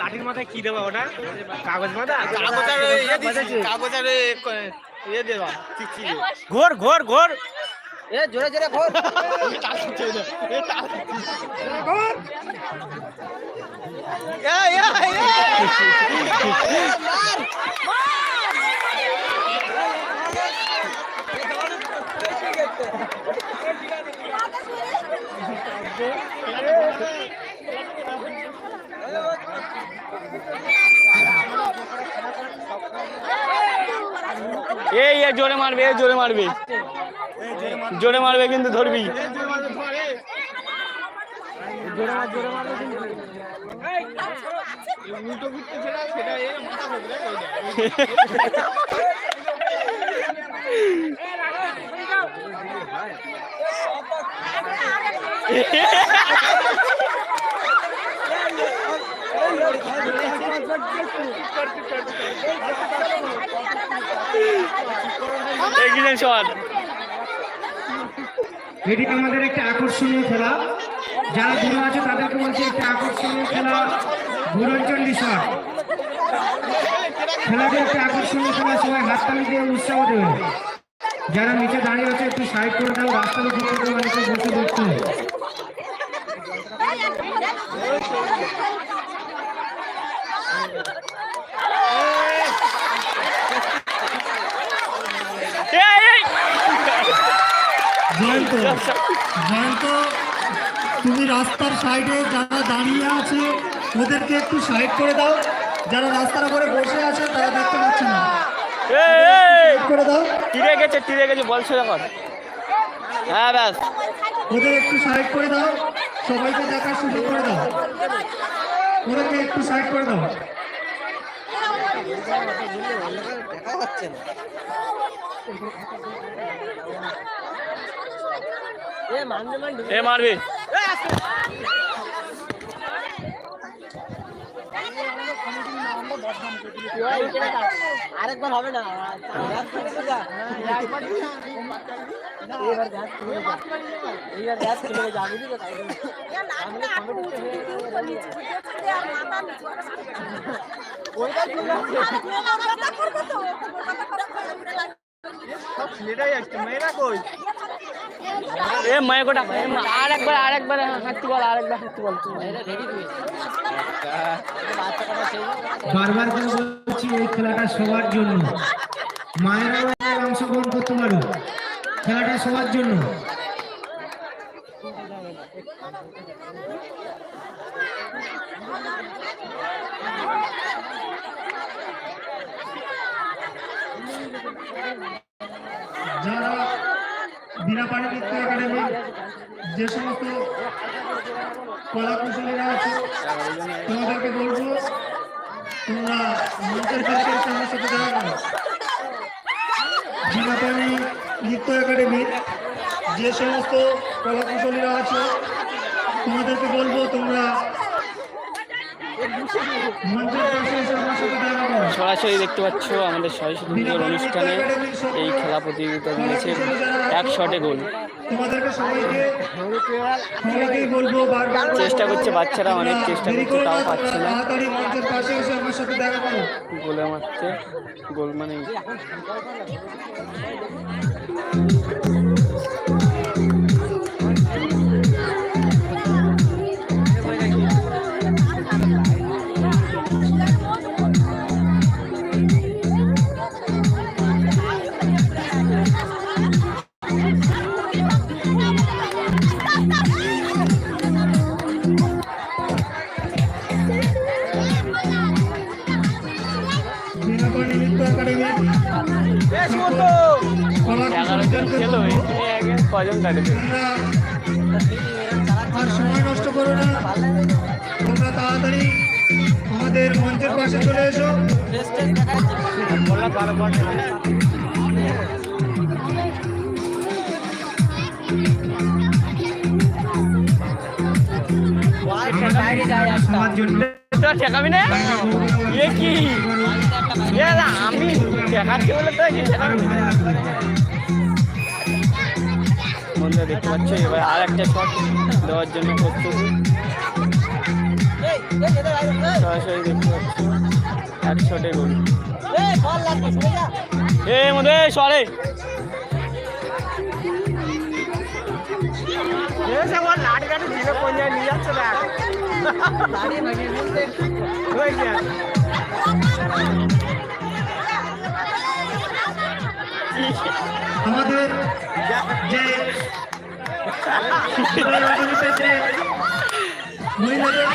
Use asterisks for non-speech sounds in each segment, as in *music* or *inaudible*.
লাঠির মাথায় কি দেবো ওটা কাগজ মাথা কাগজ আর ওই ইয়ে দিছি, কাগজ আর ইয়ে দেবা ঘোর ঘোর ঘোর এ জোরে জোরে ঘোর এই। এই জোরে মারবে এ জোরে মারবে জোরে মারবে কিন্তু ধরবি উল্টো ঘুরতে ছেড়া, সেটা মাথা ঘুরবে, ওই দেখ। এগিয়ে শট এটি আমাদের একটা আকর্ষণীয় খেলা। যারা দূরে আছে তাদেরকে বলছি একটা আকর্ষণীয় খেলা ঘুরঞ্চন্ডী শট। খেলাটি একটা আকর্ষণীয় খেলা, সবাই হাততালি দিয়ে উৎসাহ দেবে যারা নিচে দাঁড়িয়ে আছে, একটু সাইড করে দাও রাস্তার উপর থেকে অনেকে বসে দেখছে তুমি রাস্তার সাইডে যারা দাঁড়িয়ে আছে, ওদেরকে একটু সাইড করে দাও। যারা রাস্তার উপরে বসে আছে, তারা দেখতে পাচ্ছে না। করে দাও। তীরে গেছে তীরে গেছে বল সোজা হ্যাঁ ব্যাস। ওদের একটু সাইড করে দাও। সবাইকে দেখার সুযোগ করে দাও। ওদেরকে একটু সাইড করে দাও। দেখা যাচ্ছে না। এ মারবে। আরেকবার হবে না খেলে খেলে। এইবার ব্যাস খেলে যা বুঝলি তো আসছে, মেয়েরা কই? এ মায়ে গোটা আর একবার আর একবার হাঁটতে বল আর একবার হাঁটতে বল। বারবার করে বলছি, এই খেলাটা সবার জন্য। মায়েরাও অংশগ্রহণ করতে পারো। খেলাটা সবার জন্য। বিনাপানি নৃত্য একাডেমি, যে সমস্ত কলা কুশলীরা আছে, তোমাদেরকে বলব, তোমরা মঞ্চের কাছে আমার সাথে দেখা করো বিনাপানি নৃত্য একাডেমি, যে সমস্ত কলা কুশলীরা আছে, তোমাদেরকে বলব, তোমরা মঞ্চের কাছে এসে আমার সাথে দেখা করো সরাসরি দেখতে পাচ্ছ আমাদের সরস্বতী পুজোর অনুষ্ঠানে এই খেলা প্রতিযোগিতা নিয়েছে এক শটে গোল। চেষ্টা করছে বাচ্চারা, অনেক চেষ্টা করছে, তাও পাচ্ছে না। গোলে মারছে গোল মানে কলা খেলো কজন কাটেছে আর সময় নষ্ট করো না? তোমরা তাড়াতাড়ি আমাদের মঞ্চের পাশে চলে এসো ঠেকাবি না কি আমি ঠেকাচ্ছি বলে তো ঠেকাবি। বন্ধুরা দেখতে পাচ্ছ, এবার আর একটা শট দেওয়ার জন্য প্রস্তুতি। সরাসরি দেখতে পাচ্ছ, এক শটে গোল এ মধ্যে সরে। আমাদের যে মহিলাদের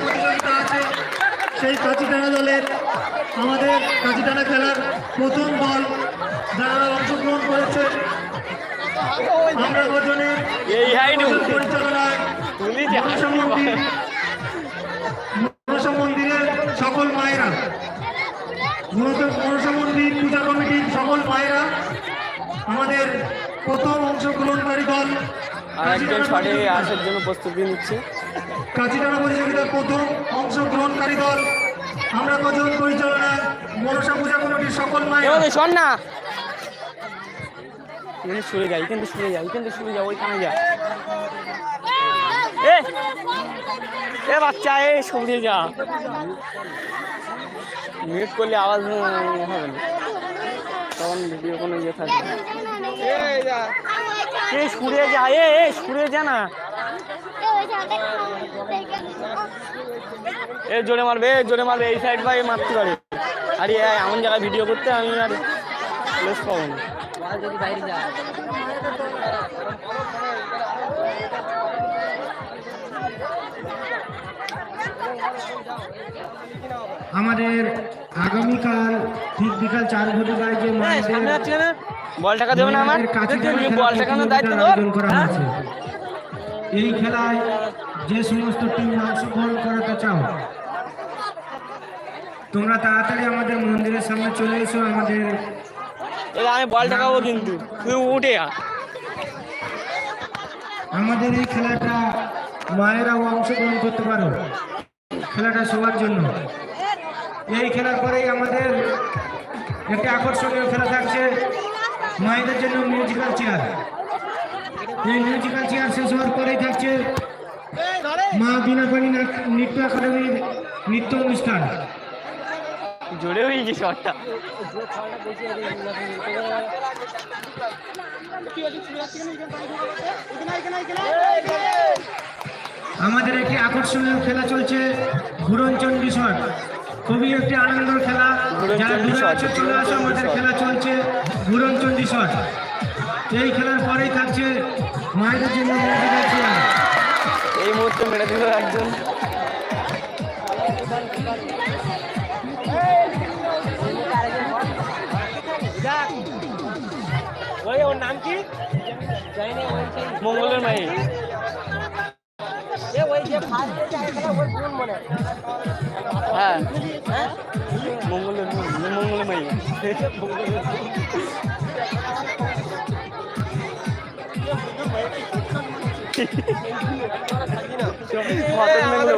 প্রতিযোগিতা আছে সেই কাঁচিটানা দলের আমাদের কাঁচিটানা খেলার প্রথম দল যারা অংশগ্রহণ করেছে। আমরা হাইটু পরিচালনায় মনসা মন্দিরের সকল মায়েরা মূলত মনসা মন্দির পূজা কমিটির সকল মায়েরা আমাদের প্রথম অংশগ্রহণকারী দল। আর একজন শটে আসার জন্য প্রস্তুতি নিচ্ছে। কাজিরানা প্রতিযোগিতার প্রথম অংশগ্রহণকারী দল। আমরা কজন পরিচালনায় মনসা পূজা কমিটির সকল মায়েরা শট না। এখানে সরে যাই কিন্তু সরে যাই কিন্তু সরে যাও ওইখানে যা। এ এ বাচ্চা এ সরে যা। মিউট করলে আওয়াজ হবে না। তখন ভিডিও কোনো ইয়ে থাকবে। এ, সুরে যা, এ এ, সুরে যা না। এ, জোরে মারবে, এ, জোরে মারবে, এই সাইড ভাই মারতে পারে। আরে এমন জায়গায় ভিডিও করতে আমি আর প্লেস পাবো না। আমাদের আগামীকাল ঠিক বিকাল চার ঘটিকায় যে মায়েদের বল টাকা দেবে না আমার। বল টাকানোর দায়িত্ব করা হয়েছে। এই খেলায় যে সমস্ত টিম অংশগ্রহণ করাতে চাও তোমরা তাড়াতাড়ি আমাদের মন্দিরের সামনে চলে এসো আমাদের আমি বল টাকাবো কিন্তু। উঠে আমাদের এই খেলাটা মায়েরাও অংশগ্রহণ করতে পারো। খেলাটা সবার জন্য। এই খেলার পরেই আমাদের একটি আকর্ষণীয় খেলা থাকছে মায়েদের জন্য মিউজিক্যাল চেয়ার এই মিউজিক্যাল চেয়ার শেষ হওয়ার পরেই থাকছে মা বিনাপানি নৃত্য একাডেমির নৃত্য অনুষ্ঠান। জোরে হয়েছে শটটা। আমাদের একটি আকর্ষণীয় খেলা চলছে ঘুরনচণ্ডী শট। খুবই একটি আনন্দের খেলা। যারা ঘুরনচণ্ডী দূরে আছে চলে আসো আমাদের খেলা চলছে ঘুরনচণ্ডী শট এই খেলার পরেই থাকছে মায়েদের জন্য। এই মুহূর্তে মেরে দিল একজন। ওই ওর নাম কি? মঙ্গলের মাই। হ্যাঁ। মঙ্গলের মঙ্গলের মাই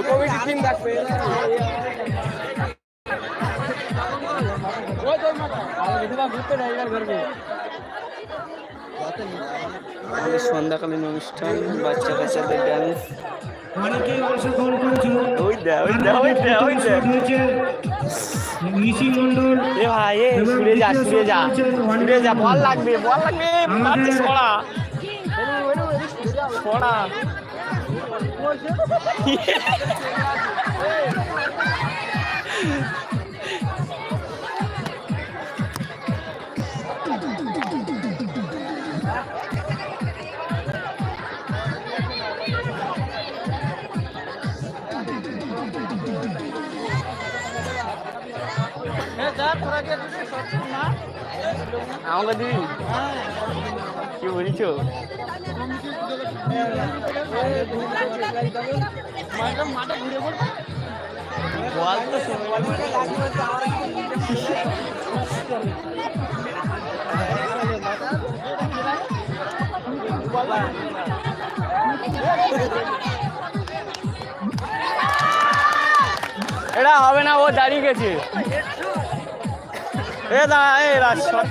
কমিটি টিম থাকবে সন্ধ্যাকালীন অনুষ্ঠান বাচ্চা কাচ্চাদের ড্যান্স অনেকেই অংশগ্রহণ করেছিল। নিশি মন্ডল এ ভাই এ সুরে যা সুরে যা সুরে যা বল লাগবে বল লাগবে মারতে ছড়া ছড়া কি বলছো এটা হবে না ও দাঁড়িয়ে গেছে। এ দা এ রাজ এই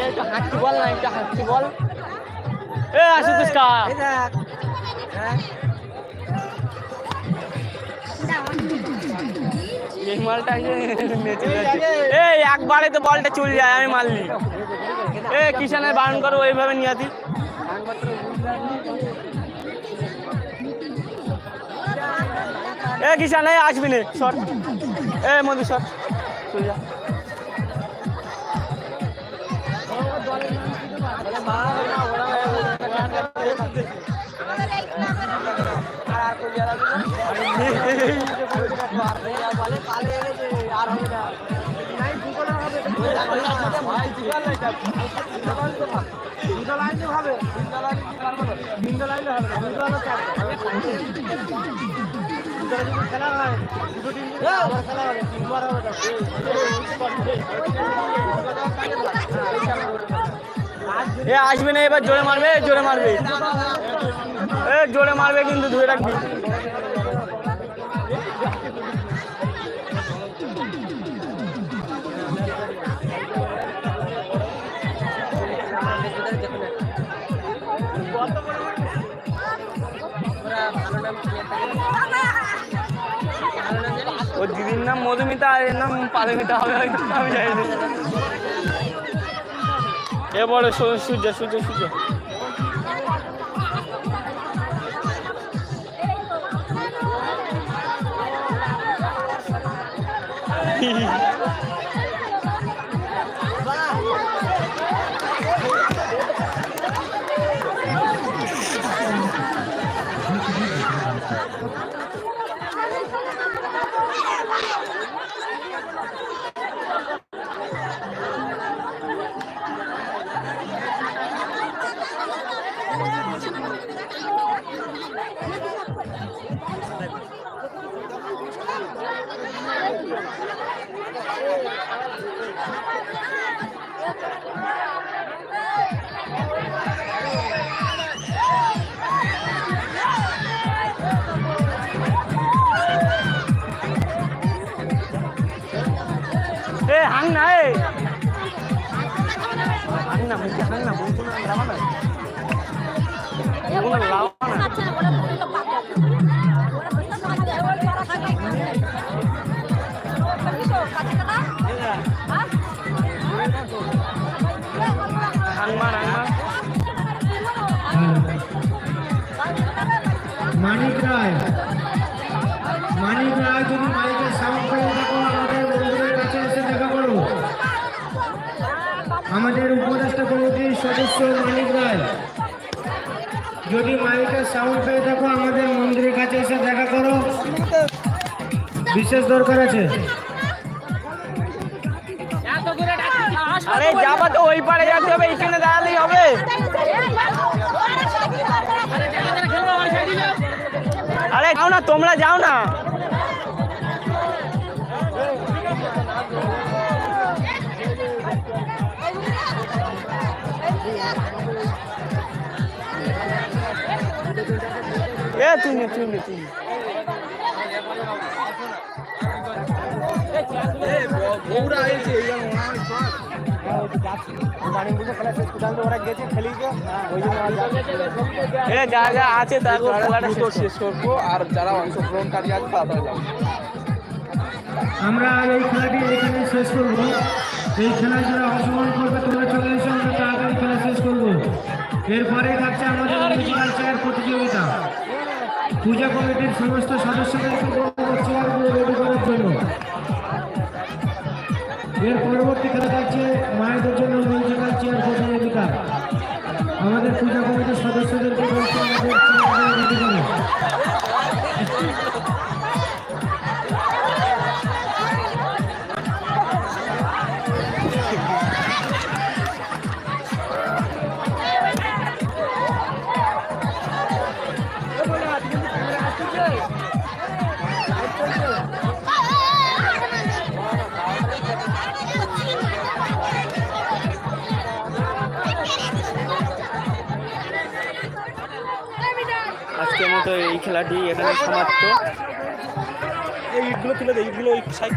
এ তো হাঁটতে বল না একটা হাঁটতে বল। এ আশুতোষ কা। এই মালটা এই একবারে তো বলটা চলে যায় আমি মারলি। এ কিষানের বারণ করো ওইভাবে নিয়ে এ কিষান এই আসবি নে সর। এ মধু সর। চলে যা। বলে এ আসবে না এবার জোরে মারবে জোরে মারবে। এ জোরে মারবে কিন্তু ধরে রাখবি। ওর দিদির নাম মধুমিতা আর এর নাম পালমিতা হবে হয়তো আমি জানি বড় সূর্য সূর্য সূর্য। *laughs* না মুখে হাং না বলতো না লাভা না কোনো লাভা না মানিক রায়। মানিক রায় যদি মাইকের সাউন্ড আমাদের উপদেষ্টা কমিটির সদস্য মানিক রায়। যদি মাইকের সাউন্ড পেয়ে থাকো, আমাদের মন্দিরের কাছে এসে দেখা করো। বিশেষ দরকার আছে। আরে, যাবা তো, ওই পারে যেতে হবে এখানে দাঁড়ালেই হবে। আরে, যাও না, তোমরা যাও না। এ তুই নে তুই নে তুই যা যা আছে শেষ করব আর যারা অংশগ্রহণকারী আছে তারা যাবে আমরা এই খেলাটি এখানে শেষ করব। এই খেলায় যারা অংশগ্রহণ করবে তোমরা এরপরে থাকছে আমাদের মিউজিক্যাল চেয়ার প্রতিযোগিতা। পূজা কমিটির সমস্ত সদস্যদের জন্য। এর পরবর্তী খেলা থাকছে মায়েদের জন্য মিউজিক্যাল চেয়ার প্রতিযোগিতা। আমাদের পূজা কমিটির সদস্যদেরকে আমাদের খেলাটি এখানে সমাপ্ত। এই ইটগুলো তুলে দেয় ইটগুলো ওই সাইড